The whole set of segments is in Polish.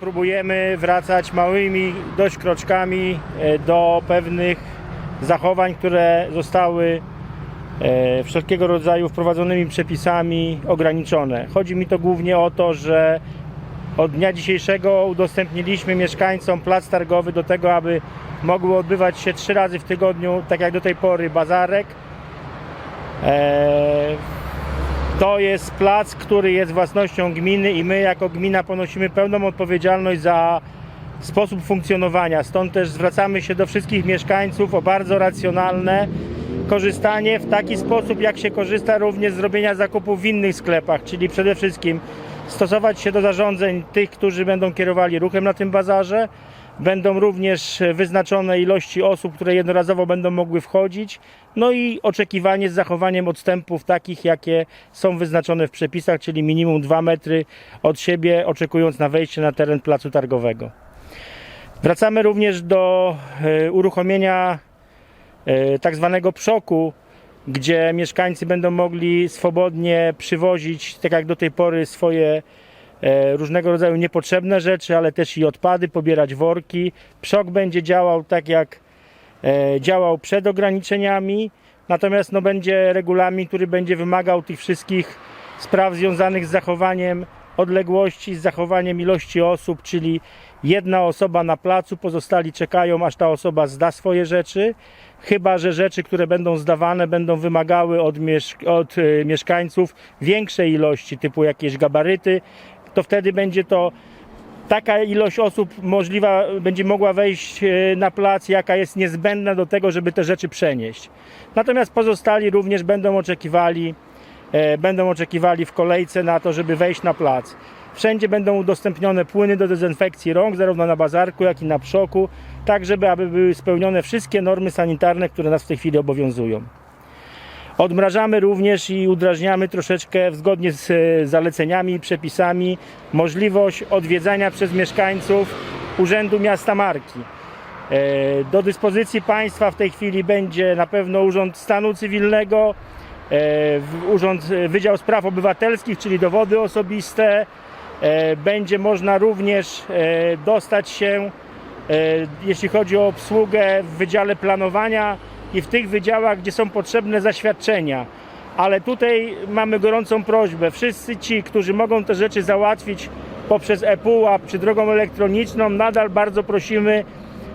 Próbujemy wracać małymi dość kroczkami e, do pewnych zachowań, które zostały e, wszelkiego rodzaju wprowadzonymi przepisami ograniczone. Chodzi mi to głównie o to, że od dnia dzisiejszego udostępniliśmy mieszkańcom plac targowy do tego, aby mogły odbywać się trzy razy w tygodniu, tak jak do tej pory, bazarek. E, To jest plac, który jest własnością gminy i my jako gmina ponosimy pełną odpowiedzialność za sposób funkcjonowania. Stąd też zwracamy się do wszystkich mieszkańców o bardzo racjonalne korzystanie w taki sposób, jak się korzysta również z robienia zakupów w innych sklepach, czyli przede wszystkim stosować się do zarządzeń tych, którzy będą kierowali ruchem na tym bazarze. Będą również wyznaczone ilości osób, które jednorazowo będą mogły wchodzić. No i oczekiwanie z zachowaniem odstępów takich, jakie są wyznaczone w przepisach, czyli minimum 2 metry od siebie, oczekując na wejście na teren placu targowego. Wracamy również do e, uruchomienia e, tak zwanego przoku, gdzie mieszkańcy będą mogli swobodnie przywozić, tak jak do tej pory, swoje e, różnego rodzaju niepotrzebne rzeczy, ale też i odpady, pobierać worki. Przok będzie działał tak jak e, działał przed ograniczeniami, natomiast no, będzie regulamin, który będzie wymagał tych wszystkich spraw związanych z zachowaniem odległości, z zachowaniem ilości osób, czyli jedna osoba na placu, pozostali czekają, aż ta osoba zda swoje rzeczy. Chyba, że rzeczy, które będą zdawane, będą wymagały od, mieszk- od e, mieszkańców większej ilości, typu jakieś gabaryty, to wtedy będzie to taka ilość osób możliwa będzie mogła wejść e, na plac, jaka jest niezbędna do tego, żeby te rzeczy przenieść. Natomiast pozostali również będą oczekiwali, będą oczekiwali w kolejce na to, żeby wejść na plac. Wszędzie będą udostępnione płyny do dezynfekcji rąk, zarówno na bazarku, jak i na przoku, tak żeby aby były spełnione wszystkie normy sanitarne, które nas w tej chwili obowiązują. Odmrażamy również i udrażniamy troszeczkę zgodnie z e, zaleceniami i przepisami możliwość odwiedzania przez mieszkańców Urzędu Miasta Marki. E, Do dyspozycji państwa w tej chwili będzie na pewno Urząd Stanu Cywilnego, e, Urząd e, Wydział Spraw Obywatelskich, czyli dowody osobiste. E, Będzie można również e, dostać się E, jeśli chodzi o obsługę w Wydziale Planowania i w tych wydziałach, gdzie są potrzebne zaświadczenia. Ale tutaj mamy gorącą prośbę. Wszyscy ci, którzy mogą te rzeczy załatwić poprzez ePUAP czy drogą elektroniczną, nadal bardzo prosimy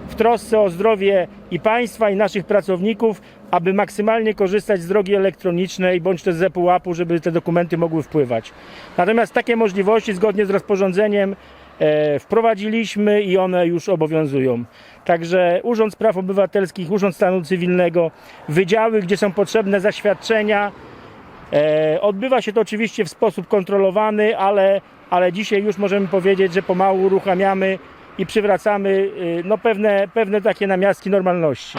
w trosce o zdrowie i państwa, i naszych pracowników, aby maksymalnie korzystać z drogi elektronicznej bądź też z ePUAP-u, żeby te dokumenty mogły wpływać. Natomiast takie możliwości zgodnie z rozporządzeniem e, wprowadziliśmy i one już obowiązują. Także Urząd Spraw Obywatelskich, Urząd Stanu Cywilnego, wydziały, gdzie są potrzebne zaświadczenia. E, odbywa się to oczywiście w sposób kontrolowany, ale, ale dzisiaj już możemy powiedzieć, że pomału uruchamiamy i przywracamy y, no, pewne, pewne takie namiastki normalności.